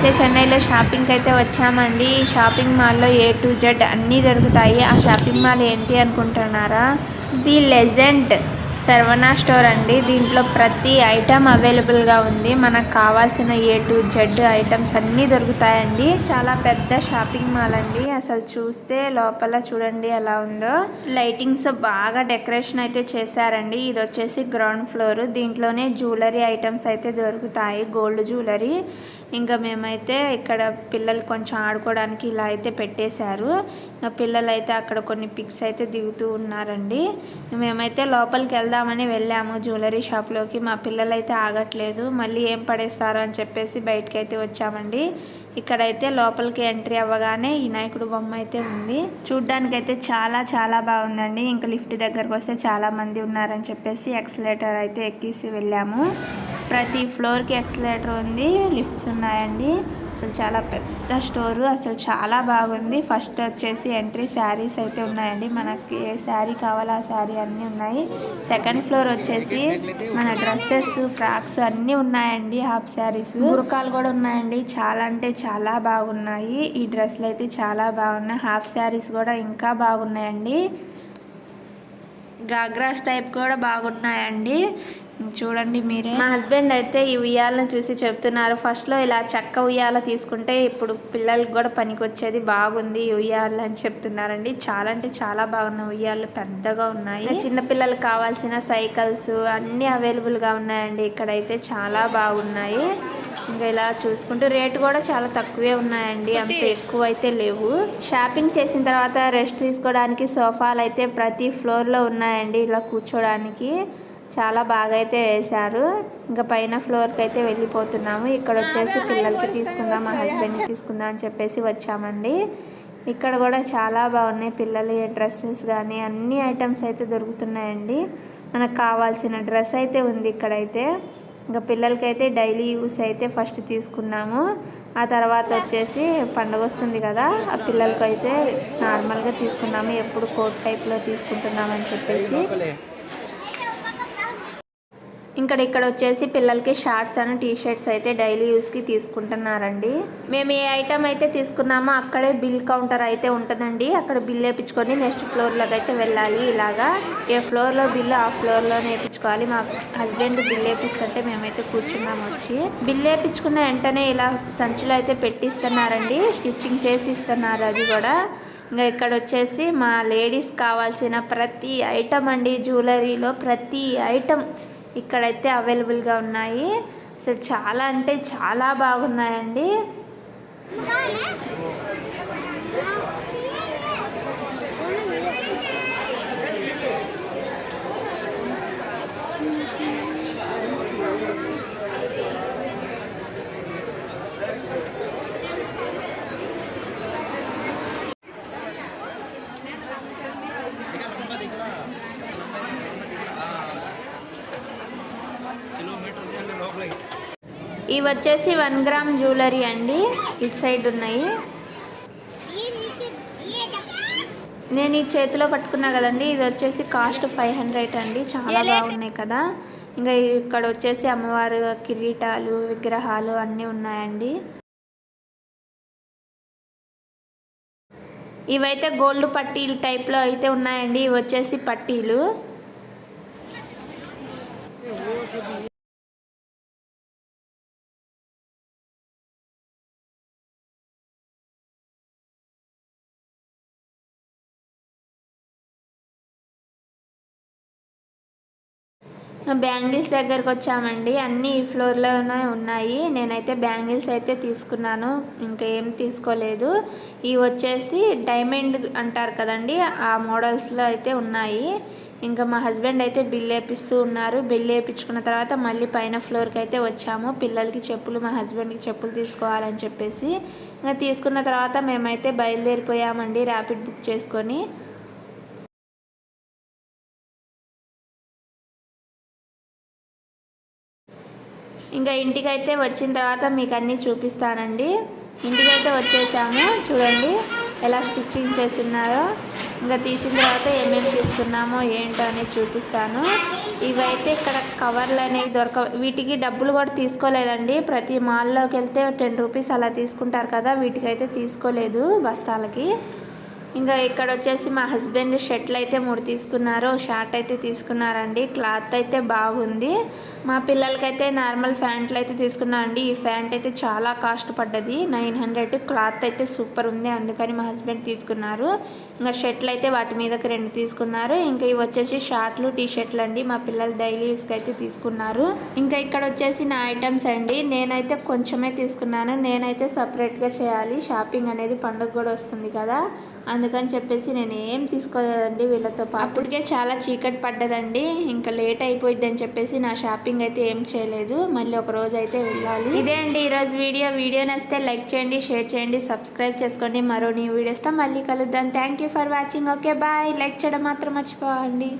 మేమైతే చెన్నైలో షాపింగ్కి అయితే వచ్చామండి. ఈ షాపింగ్ మాల్లో ఏ టు జెడ్ అన్నీ దొరుకుతాయి. ఆ షాపింగ్ మాల్ ఏంటి అనుకుంటున్నారా? ది లెజెండ్ సర్వణ స్టోర్ అండి. దీంట్లో ప్రతి ఐటమ్ అవైలబుల్గా ఉంది. మనకు కావాల్సిన ఏ టు జెడ్ ఐటమ్స్ అన్నీ దొరుకుతాయండి. చాలా పెద్ద షాపింగ్ మాల్ అండి. అసలు చూస్తే లోపల చూడండి ఎలా ఉందో. లైటింగ్స్ బాగా డెకరేషన్ అయితే చేశారండి. ఇది వచ్చేసి గ్రౌండ్ ఫ్లోర్. దీంట్లోనే జ్యువెలరీ ఐటమ్స్ అయితే దొరుకుతాయి. గోల్డ్ జ్యువెలరీ ఇంకా మేమైతే ఇక్కడ పిల్లలు కొంచెం ఆడుకోవడానికి ఇలా అయితే పెట్టేశారు. ఇంకా పిల్లలు అయితే అక్కడ కొన్ని పిక్స్ అయితే దిగుతూ ఉన్నారండి. మేమైతే లోపలికి వెళ్దామని వెళ్ళాము. జ్యువెలరీ షాప్లోకి. మా పిల్లలు అయితే ఆగట్లేదు. మళ్ళీ ఏం పడేస్తారు అని చెప్పేసి బయటకైతే వచ్చామండి. ఇక్కడైతే లోపలికి ఎంట్రీ అవ్వగానే వినాయకుడు బొమ్మ అయితే ఉంది. చూడ్డానికి అయితే చాలా చాలా బాగుందండి. ఇంకా లిఫ్ట్ దగ్గరకు వస్తే చాలా మంది ఉన్నారని చెప్పేసి ఎక్సలేటర్ అయితే ఎక్కేసి వెళ్ళాము. ప్రతి ఫ్లోర్కి ఎక్సలేటర్ ఉంది. లిఫ్ట్స్ ఉన్నాయండి. అసలు చాలా పెద్ద స్టోరు అసలు చాలా బాగుంది. ఫస్ట్ వచ్చేసి ఎంట్రీ శారీస్ అయితే ఉన్నాయండి. మనకి ఏ శారీ కావాలో ఆ శారీ అన్నీ ఉన్నాయి. సెకండ్ ఫ్లోర్ వచ్చేసి మన డ్రెస్సెస్ ఫ్రాక్స్ అన్నీ ఉన్నాయండి హాఫ్ శారీస్. బురకాలు కూడా ఉన్నాయండి. చాలా అంటే చాలా బాగున్నాయి. ఈ డ్రెస్సులు అయితే చాలా బాగున్నాయి. హాఫ్ శారీస్ కూడా ఇంకా బాగున్నాయండి. గాగ్రాస్ టైప్ కూడా బాగున్నాయండి. చూడండి మీరే. మా హస్బెండ్ అయితే ఈ ఉయ్యాలను చూసి చెప్తున్నారు. ఫస్ట్లో ఇలా చెక్క ఉయ్యాల తీసుకుంటే ఇప్పుడు పిల్లలకి కూడా పనికొచ్చేది బాగుంది ఈ ఉయ్యాలు అని చెప్తున్నారండి. చాలా అంటే చాలా బాగున్నాయి. ఉయ్యాలు పెద్దగా ఉన్నాయి. చిన్న పిల్లలకు కావాల్సిన సైకిల్స్ అన్నీ అవైలబుల్గా ఉన్నాయండి. ఇక్కడైతే చాలా బాగున్నాయి. ఇంకా ఇలా చూసుకుంటూ రేటు కూడా చాలా తక్కువే ఉన్నాయండి. అంత ఎక్కువ అయితే లేవు. షాపింగ్ చేసిన తర్వాత రెస్ట్ తీసుకోవడానికి సోఫాలు అయితే ప్రతి ఫ్లోర్లో ఉన్నాయండి. ఇలా కూర్చోడానికి. చాలా బాగా అయితే వేశారు. ఇంకా పైన ఫ్లోర్కి అయితే వెళ్ళిపోతున్నాము. ఇక్కడ వచ్చేసి పిల్లలకి తీసుకుందాం మా హస్బెండ్కి తీసుకుందాం అని చెప్పేసి వచ్చామండి. ఇక్కడ కూడా చాలా బాగున్నాయి పిల్లల డ్రెస్సెస్ కానీ అన్ని ఐటమ్స్ అయితే దొరుకుతున్నాయండి. మనకు కావాల్సిన డ్రెస్ అయితే ఉంది ఇక్కడైతే. ఇంకా పిల్లలకైతే డైలీ యూస్ అయితే ఫస్ట్ తీసుకున్నాము. ఆ తర్వాత వచ్చేసి పండుగ వస్తుంది కదా ఆ పిల్లలకైతే నార్మల్గా తీసుకున్నాము. ఎప్పుడు కోట్ టైప్లో తీసుకుంటున్నామని చెప్పేసి. ఇంకా ఇక్కడ వచ్చేసి పిల్లలకి షార్ట్స్ అండ్ టీ షర్ట్స్ అయితే డైలీ యూస్కి తీసుకుంటున్నారండి. మేము ఏ ఐటమ్ అయితే తీసుకున్నామో అక్కడే బిల్ కౌంటర్ అయితే ఉంటుందండి. అక్కడ బిల్ వేయించుకొని నెక్స్ట్ ఫ్లోర్లోకి అయితే వెళ్ళాలి ఇలాగా. ఏ ఫ్లోర్లో బిల్ ఆ ఫ్లోర్లో వేయించుకోవాలి. మా హస్బెండ్ బిల్ వేపిస్తుంటే మేమైతే కూర్చున్నాము వచ్చి. బిల్ వేయించుకున్న వెంటనే ఇలా సంచిలో అయితే పెట్టిస్తున్నారండి. స్టిచ్చింగ్ చేసి ఇస్తున్నారు అది కూడా. ఇంకా ఇక్కడ వచ్చేసి మా లేడీస్ కావాల్సిన ప్రతి ఐటమ్ అండి. జ్యువెలరీలో ప్రతి ఐటమ్ ఇక్కడైతే అవైలబుల్గా ఉన్నాయి. సో చాలా అంటే చాలా బాగున్నాయండి. ఇవి వచ్చేసి వన్ గ్రామ్ జ్యువెలరీ అండి. ఇటు సైడ్ ఉన్నాయి. నేను ఈ చేతిలో పట్టుకున్నా కదండి. ఇది వచ్చేసి కాస్ట్ ఫైవ్ హండ్రెడ్ అండి. చాలా బాగున్నాయి కదా. ఇంకా ఇక్కడ వచ్చేసి అమ్మవారు కిరీటాలు విగ్రహాలు అన్నీ ఉన్నాయండి. ఇవైతే గోల్డ్ పట్టీలు టైప్లో అయితే ఉన్నాయండి. ఇవి వచ్చేసి పట్టీలు. బ్యాంగిల్స్ దగ్గరకు వచ్చామండి. అన్నీ ఈ ఫ్లోర్లోనే ఉన్నాయి. నేనైతే బ్యాంగిల్స్ అయితే తీసుకున్నాను. ఇంకా ఏం తీసుకోలేదు. ఇవి వచ్చేసి డైమండ్ అంటారు కదండి ఆ మోడల్స్లో అయితే ఉన్నాయి. ఇంకా మా హస్బెండ్ అయితే బిల్ వేపిస్తూ ఉన్నారు. బిల్ వేయించుకున్న తర్వాత మళ్ళీ పైన ఫ్లోర్కి అయితే వచ్చాము. పిల్లలకి చెప్పులు మా హస్బెండ్కి చెప్పులు తీసుకోవాలని చెప్పేసి. ఇంకా తీసుకున్న తర్వాత మేమైతే బయలుదేరిపోయామండి ర్యాపిడ్ బుక్ చేసుకొని. ఇంకా ఇంటికైతే వచ్చిన తర్వాత మీకు అన్నీ చూపిస్తానండి. ఇంటికైతే వచ్చేసాము. చూడండి ఎలా స్టిచ్చింగ్ చేస్తున్నారో. ఇంకా తీసిన తర్వాత ఏమేమి తీసుకున్నామో ఏంటో అనేది చూపిస్తాను. ఇవైతే ఇక్కడ కవర్లు అనేవి దొరక వీటికి డబ్బులు కూడా తీసుకోలేదండి. ప్రతి మాల్లోకి వెళ్తే టెన్ రూపీస్ అలా తీసుకుంటారు కదా. వీటికైతే తీసుకోలేదు బస్తాలకి. ఇంకా ఇక్కడ వచ్చేసి మా హస్బెండ్ షర్ట్లు అయితే మూడు తీసుకున్నారు. షార్ట్ అయితే తీసుకున్నారండి. క్లాత్ అయితే బాగుంది. మా పిల్లలకైతే నార్మల్ ఫ్యాంట్లు అయితే తీసుకున్నా అండి. ఈ ఫ్యాంట్ అయితే చాలా కాస్ట్ పడ్డది. Nine hundred. క్లాత్ అయితే సూపర్ ఉంది. అందుకని మా హస్బెండ్ తీసుకున్నారు. ఇంకా షర్ట్లు అయితే వాటి మీదకి రెండు తీసుకున్నారు. ఇంకా ఇవి వచ్చేసి షార్ట్లు టీ షర్ట్లు అండి. మా పిల్లలు డైలీ యూస్కి అయితే తీసుకున్నారు. ఇంకా ఇక్కడ వచ్చేసి నా ఐటమ్స్ అండి. నేనైతే కొంచెమే తీసుకున్నాను. నేనైతే సపరేట్గా చేయాలి. షాపింగ్ అనేది పండుగ కూడా వస్తుంది కదా. అందుకని చెప్పేసి నేను ఏం తీసుకోలేదండి వీళ్ళతో పాటు. అప్పటికే చాలా చీకటి పడ్డదండి. ఇంకా లేట్ అయిపోయిద్ది అని చెప్పేసి నా షాపింగ్ అయితే ఏం చేయలేదు. మళ్ళీ ఒక రోజు అయితే వెళ్ళాలి. ఇదే అండి ఈరోజు వీడియో. వీడియో నచ్చితే లైక్ చేయండి షేర్ చేయండి సబ్స్క్రైబ్ చేసుకోండి. మరో న్యూ వీడియోస్తో మళ్ళీ కలుద్దాం. Thank you for watching. Okay bye. Like చేయడం మాత్రం మర్చిపోవండి